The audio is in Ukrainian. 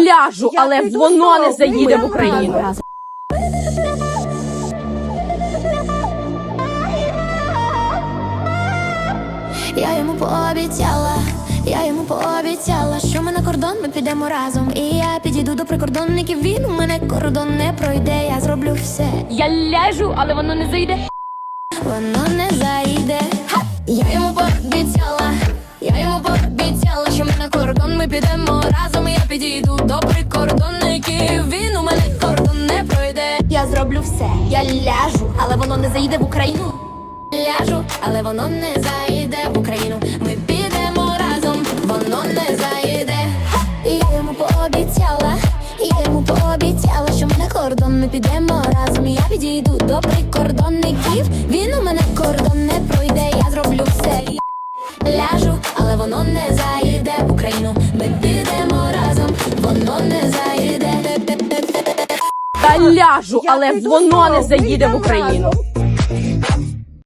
ляжу, але воно не заїде в Україну. Я йому пообіцяла, я йому пообіцяла, що ми на кордон ми підемо разом. І я підійду до прикордонників. Він у мене кордон не пройде. Я зроблю все, Я ляжу, але воно не заїде. воно не зайде. Я йому пообіцяла, я йому пообіцяла, що ми на кордон ми підемо разом. Підійду до прикордонників. Він у мене кордон не пройде. Я зроблю все, я ляжу, але воно не заїде в Україну. Ляжу, але воно не заїде в Україну. Ми підемо разом, воно не заїде. Я йому пообіцяла, я йому пообіцяла, що ми на кордон ми підемо разом. Я підійду до прикордонників. Він у мене кордон не пройде. Я зроблю все. Ляжу, але воно не заїде в Україну. Ми підемо разом, воно не заїде. Та ляжу, але воно не заїде в Україну.